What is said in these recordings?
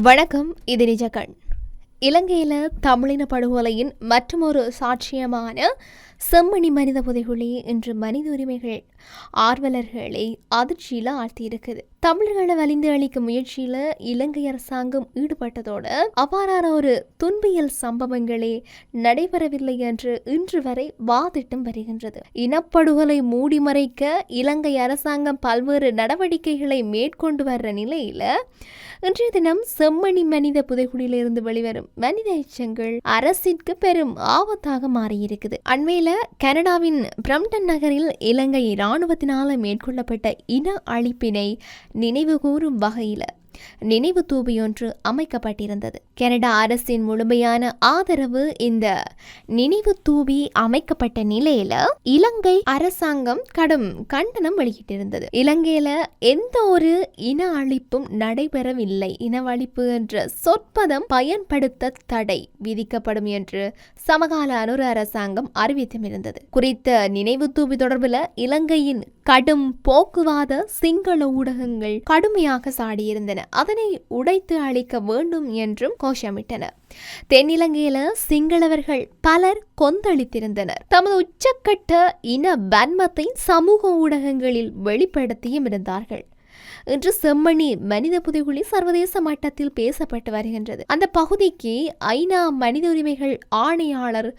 வணக்கம் இது நிஜகண் இலங்கையில் தமிழின படுகொலையின் மற்றொரு சாட்சியமான செம்மணி மனித புதைகுழி இன்று மனித உரிமைகள் ஆர்வலர்களை அதிர்ச்சியில் ஆழ்த்தியிருக்குது. தமிழர்களை வலிந்து அளிக்கும் முயற்சியில் இலங்கை அரசாங்கம் ஈடுபட்டதோடு அவ்வாறான ஒரு துன்பியல் சம்பவங்களே நடைபெறவில்லை என்று இன்று வரை வாதிட்டம் வருகின்றது. இனப்படுகொலை மூடி மறைக்க இலங்கை அரசாங்கம் பல்வேறு நடவடிக்கைகளை மேற்கொண்டு வர்ற நிலையில் இன்றைய தினம் செம்மணி மனித புதைகுழியிலிருந்து வெளிவரும் மனித எச்சங்கள் அரசிற்கு பெரும் ஆபத்தாக மாறியிருக்குது. அண்மையில கனடாவின் பிரம்டன் நகரில் இலங்கை இராணுவத்தினால மேற்கொள்ளப்பட்ட இன அழிப்பினை நினைவு கூறும் வகையில் நினைவு தூபி ஒன்று அமைக்கப்பட்டிருந்தது. கனடா அரசின் முழுமையான ஆதரவு இந்த நினைவு தூவி அமைக்கப்பட்ட நிலையில இலங்கை அரசாங்கம் கடும் கண்டனம் வெளியிட்டிருந்தது. இலங்கையில எந்த ஒரு இன அழிப்பும் நடைபெறவில்லை. இனவழிப்பு என்ற சொற்பதம் பயன்படுத்த தடை விதிக்கப்படும் என்று சமகால அனுர அரசாங்கம் அறிவித்தும் இருந்தது குறித்த நினைவு தூவி தொடர்பில் இலங்கையின் கடும் போக்குவாத சிங்கள ஊடகங்கள் கடுமையாக சாடியிருந்தன. அதனை உடைத்து அழிக்க வேண்டும் என்றும் கோஷமிட்டனர் தென்னிலங்கையில சிங்களவர்கள் பலர் கொந்தளித்திருந்தனர். தமது உச்சக்கட்ட இன வன்மத்தை சமூக ஊடகங்களில் வெளிப்படுத்தியும் இருந்தார்கள். இன்று செம்மணி மனித புதைகுழி சர்வதேச மட்டத்தில் பேசப்பட்டு வருகின்றது. அந்த பகுதிக்கு ஐநா மனித உரிமைகள் ஆணையாளர்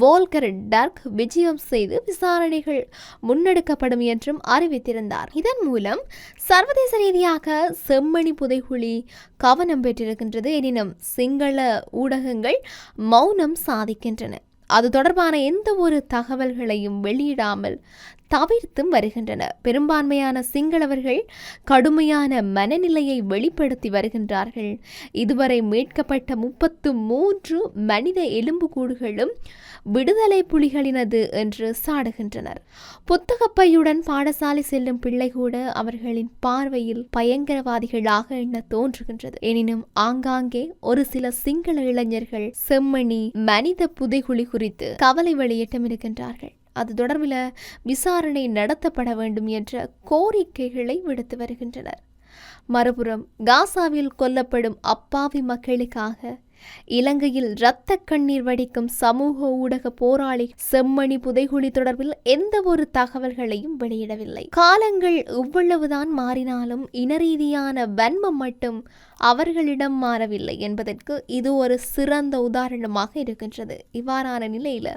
வோல்கர் டர்க் விஜயம் செய்து விசாரணைகள் முன்னெடுக்கப்படும் என்றும் அறிவித்திருந்தார். இதன் மூலம் சர்வதேச ரீதியாக செம்மணி புதைகுழி கவனம் பெற்றிருக்கின்றது எனினும் சிங்கள ஊடகங்கள் மௌனம் சாதிக்கின்றன. அது தொடர்பான எந்த ஒரு தகவல்களையும் வெளியிடாமல் தவிர்த்தும் வருகின்றன. பெரும்பான்மையான சிங்களவர்கள் கடுமையான மனநிலையை வெளிப்படுத்தி வருகின்றார்கள். இதுவரை மீட்கப்பட்ட முப்பத்து மூன்று மனித எலும்புக்கூடுகளும் விடுதலை புலிகளினது என்று சாடுகின்றனர். புத்தகப்பையுடன் பாடசாலை செல்லும் பிள்ளை கூட அவர்களின் பார்வையில் பயங்கரவாதிகளாக எண்ண தோன்றுகின்றது. எனினும் ஆங்காங்கே ஒரு சில சிங்கள இளைஞர்கள் செம்மணி மனித புதைகுழி குறித்து கவலை வெளியிட்டம் இருக்கின்றார்கள் அது தொடர்பில் விசாரணை நடத்தப்பட வேண்டும் என்ற கோரிக்கைகளை விடுத்து வருகின்றனர். மறுபுறம் காசாவில் கொல்லப்படும் அப்பாவி மக்களுக்காக இலங்கையில் இரத்த கண்ணீர் வடிக்கும் சமூக ஊடக போராளி செம்மணி புதைகுழி தொடர்பில் எந்த ஒரு தகவல்களையும் வெளியிடவில்லை. காலங்கள் எவ்வளவுதான் மாறினாலும் இனரீதியான வன்மம் மட்டும் அவர்களிடம் மாறவில்லை என்பதற்கு இது ஒரு சிறந்த உதாரணமாக இருக்கின்றது. இவ்வாறான நிலையில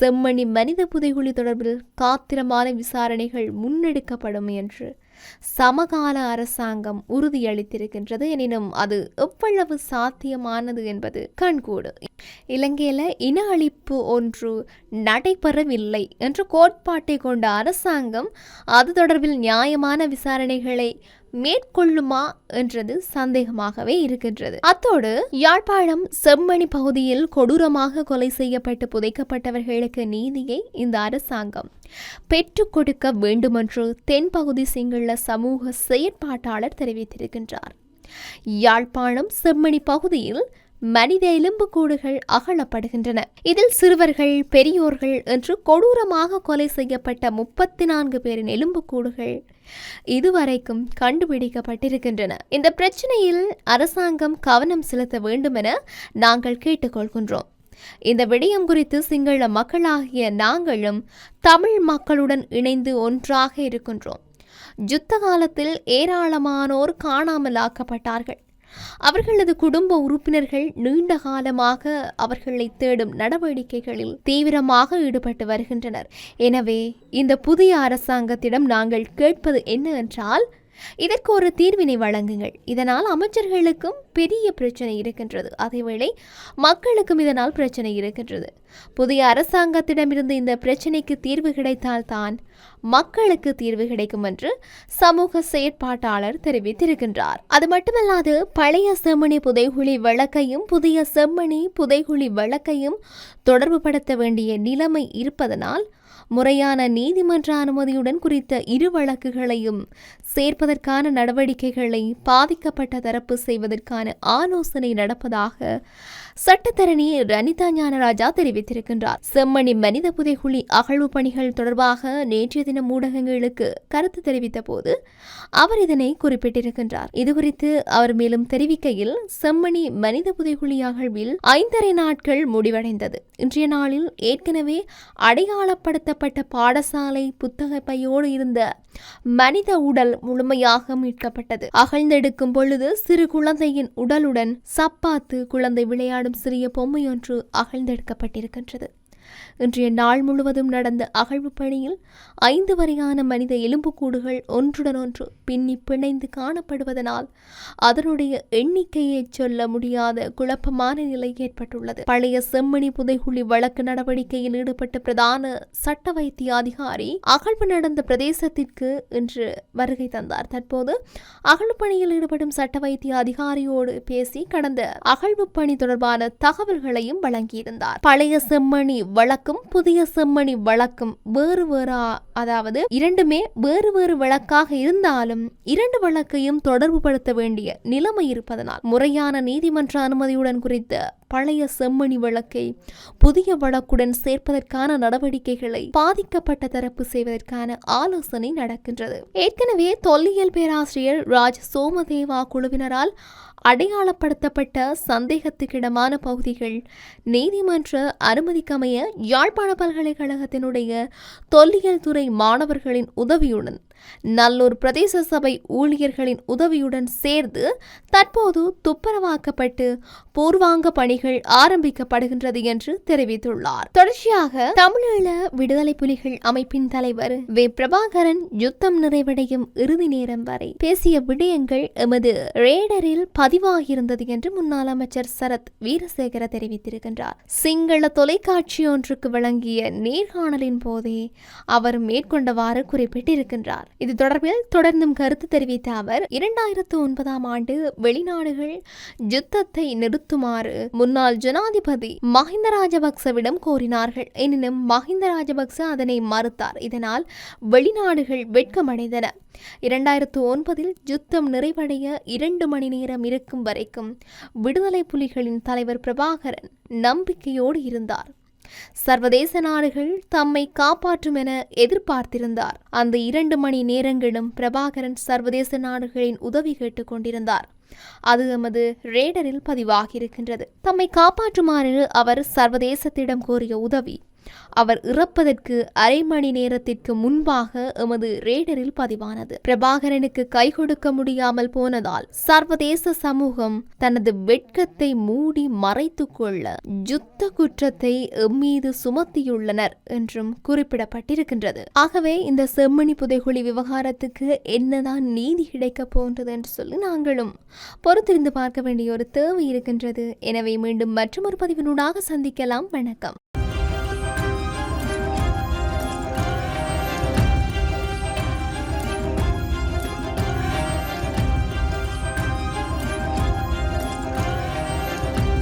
செம்மணி மனித புதைகுழி தொடர்பில் காத்திரமான விசாரணைகள் முன்னெடுக்கப்படும் என்று சமகால அரசாங்கம் உறுதியளித்திருக்கின்றது. எனினும் அது எவ்வளவு சாத்தியமானது என்பது கண்கூடு. இலங்கையில இன அழிப்பு ஒன்று நடைபெறவில்லை என்ற கோட்பாட்டை கொண்ட அரசாங்கம் அது தொடர்பில் நியாயமான விசாரணைகளை மேற்கொள்ளுமா என்றது சந்தேகமாகவே இருக்கின்றது. அத்தோடு யாழ்ப்பாணம் செம்மணி பகுதியில் கொடூரமாக கொலை செய்யப்பட்டு புதைக்கப்பட்டவர்களுக்கு நீதியை இந்த அரசாங்கம் பெற்றுக் கொடுக்க வேண்டுமென்று தென்பகுதி சிங்கள சமூக செயற்பாட்டாளர் தெரிவித்திருக்கின்றார். யாழ்ப்பாணம் செம்மணி பகுதியில் மனித எலும்புக்கூடுகள் அகழப்படுகின்றன இதில் சிறுவர்கள் பெரியோர்கள் என்று கொடூரமாக கொலை செய்யப்பட்ட முப்பத்தி நான்கு பேரின் எலும்புக்கூடுகள் இதுவரைக்கும் கண்டுபிடிக்கப்பட்டிருக்கின்றன. இந்த பிரச்சனையில் அரசாங்கம் கவனம் செலுத்த வேண்டும் என நாங்கள் கேட்டுக்கொள்கின்றோம். இந்த விடயம் குறித்து சிங்கள மக்களாகிய நாங்களும் தமிழ் மக்களுடன் இணைந்து ஒன்றாக இருக்கின்றோம். யுத்த காலத்தில் ஏராளமானோர் காணாமலாக்கப்பட்டார்கள். அவர்களது குடும்ப உறுப்பினர்கள் நீண்ட காலமாக அவர்களை தேடும் நடவடிக்கைகளில் தீவிரமாக ஈடுபட்டு வருகின்றனர். எனவே இந்த புதிய அரசாங்கத்திடம் நாங்கள் கேட்பது என்ன என்றால் இதற்கு ஒரு தீர்வினை வழங்குங்கள். இதனால் அமைச்சர்களுக்கும் பெரிய பிரச்சனை இருக்கின்றது. அதேவேளை மக்களுக்கும் இதனால் பிரச்சனை இருக்கின்றது. புதிய அரசாங்கத்திடமிருந்து இந்த பிரச்சனைக்கு தீர்வு கிடைத்தால் தான் மக்களுக்கு தீர்வு கிடைக்கும் என்று சமூக செயற்பாட்டாளர் தெரிவித்திருக்கின்றார். அது மட்டுமல்லாது பழைய செம்மணி புதைகுழி வழக்கையும் புதிய செம்மணி புதைகுழி வழக்கையும் தொடர்புபடுத்த வேண்டிய நிலைமை இருப்பதனால் முறையான நீதிமன்ற அனுமதியுடன் குறித்த இரு வழக்குகளையும் சேர்ப்பதற்கான நடவடிக்கைகளை பாதிக்கப்பட்ட தரப்பு செய்வதற்கான ஆலோசனை நடப்பதாக சட்டத்தரணி ரனிதா ஞானராஜா தெரிவித்திருக்கின்றார். செம்மணி மனித புதைகுழி அகழ்வு பணிகள் தொடர்பாக நேற்றைய தினம் ஊடகங்களுக்கு கருத்து தெரிவித்த போது அவர் இதனை குறிப்பிட்டிருக்கின்றார். இதுகுறித்து அவர் மேலும் தெரிவிக்கையில் செம்மணி மனித புதைகுழி அகழ்வில் ஐந்தரை நாட்கள் முடிவடைந்தது. இன்றைய நாளில் ஏற்கனவே அடையாளப்படுத்தப்பட்ட பாடசாலை புத்தக பையோடு இருந்த மனித உடல் முழுமையாக மீட்கப்பட்டது. அகழ்ந்தெடுக்கும் பொழுது சிறு குழந்தையின் உடலுடன் சப்பாத்து குழந்தை விளையாடும் சிறிய பொம்மையொன்று அகழ்ந்தெடுக்கப்பட்டிருக்கின்றது. இன்றைய நாள் முழுவதும் நடந்த அகழ்வு பணியில் ஐந்து வரையான மனித எலும்புக்கூடுகள் ஒன்றுடன் ஒன்று பின்னி பிணைந்து காணப்படுவதனால் அதனுடைய எண்ணிக்கையை சொல்ல முடியாத குழப்பமான நிலை ஏற்பட்டுள்ளது. பழைய செம்மணி புதைகுழி வழக்கு நடவடிக்கையில் ஈடுபட்ட பிரதான சட்ட வைத்திய அதிகாரி அகழ்வு நடந்த பிரதேசத்திற்கு இன்று வருகை தந்தார். தற்போது அகழ்வு பணியில் ஈடுபடும் சட்ட வைத்திய அதிகாரியோடு பேசி கடந்த அகழ்வு பணி தொடர்பான தகவல்களையும் வழங்கியிருந்தார். பழைய செம்மணி வழக்கும் புதிய செம்மணி வழக்கும். வேறு வேறா அதாவது இரண்டுமே வேறு வேறு வழக்காக இருந்தாலும் இரண்டு வழக்கையும் தொடர்புபடுத்த வேண்டிய நிலைமை இருப்பதனால் முறையான நீதிமன்ற அனுமதியுடன் குறித்த பழைய செம்மணி வழக்கை புதிய வழக்குடன் சேர்ப்பதற்கான நடவடிக்கைகளை பாதிக்கப்பட்ட தரப்பு செய்வதற்கான ஆலோசனை நடக்கின்றது. ஏற்கனவே தொல்லியல் பேராசிரியர் ராஜ் சோமதேவா குழுவினரால் அடையாளப்படுத்தப்பட்ட சந்தேகத்துக்கிடமான பகுதிகள் நீதிமன்ற அனுமதிக்கமைய யாழ்ப்பாண பல்கலைக்கழகத்தினுடைய தொல்லியல் துறை மாணவர்களின் உதவியுடன் நல்லூர் பிரதேச சபை ஊழியர்களின் உதவியுடன் சேர்ந்து தற்போது துப்புரவாக்கப்பட்டு பூர்வாங்க பணிகள் ஆரம்பிக்கப்படுகின்றது என்று தெரிவித்துள்ளார். தொடர்ச்சியாக தமிழீழ விடுதலை புலிகள் அமைப்பின் தலைவர் வே. பிரபாகரன் யுத்தம் நிறைவடையும் இறுதி நேரம் வரை பேசிய விடயங்கள் எமது ரேடரில் பதிவாகியிருந்தது என்று முன்னாள் அமைச்சர் சரத் வீரசேகர தெரிவித்திருக்கின்றார். சிங்கள தொலைக்காட்சி ஒன்றுக்கு வழங்கிய நேர்காணலின் போதே அவர் மேற்கொண்டவாறு குறிப்பிட்டிருக்கின்றார். இது தொடர்பில் தொடர்ந்தும் கருத்து தெரிவித்த அவர் இரண்டாயிரத்து ஒன்பதாம் ஆண்டு வெளிநாடுகள் யுத்தத்தை நிறுத்துமாறு முன்னாள் ஜனாதிபதி மஹிந்த ராஜபக்சவிடம் கோரினார்கள். எனினும் மஹிந்த ராஜபக்ச அதனை மறுத்தார். இதனால் வெளிநாடுகள் வெட்கமடைந்தன. இரண்டாயிரத்து ஒன்பதில் யுத்தம் நிறைவடைய இரண்டு மணி நேரம் இருக்கும் வரைக்கும் விடுதலை புலிகளின் தலைவர் பிரபாகரன் நம்பிக்கையோடு இருந்தார். சர்வதேச நாடுகள் தம்மை காப்பாற்றும் என எதிர்பார்த்திருந்தார். அந்த இரண்டு மணி நேரங்களும் பிரபாகரன் சர்வதேச நாடுகளின் உதவி கேட்டுக் கொண்டிருந்தார். அது எமது ரேடரில் பதிவாகியிருக்கின்றது. தம்மை காப்பாற்றுமாறு அவர் சர்வதேசத்திடம் கோரிய உதவி அவர் இறப்பதற்கு அரை மணி நேரத்திற்கு முன்பாக எமது ரேடரில் பதிவானது. பிரபாகரனுக்கு கை கொடுக்க முடியாமல் போனதால் சர்வதேச சமூகம் தனது வெட்கத்தை மூடி மறைத்து கொள்ள யுத்த குற்றத்தை எம்மீது சுமத்தியுள்ளனர் என்றும் குறிப்பிடப்பட்டிருக்கின்றது. ஆகவே இந்த செம்மணி புதைகுழி விவகாரத்துக்கு என்னதான் நீதி கிடைக்கப் போன்றது என்று சொல்லி நாங்களும் பொறுத்திருந்து பார்க்க வேண்டிய ஒரு தேவை இருக்கின்றது. எனவே மீண்டும் மற்றொரு பதிவினூடாக சந்திக்கலாம். வணக்கம்.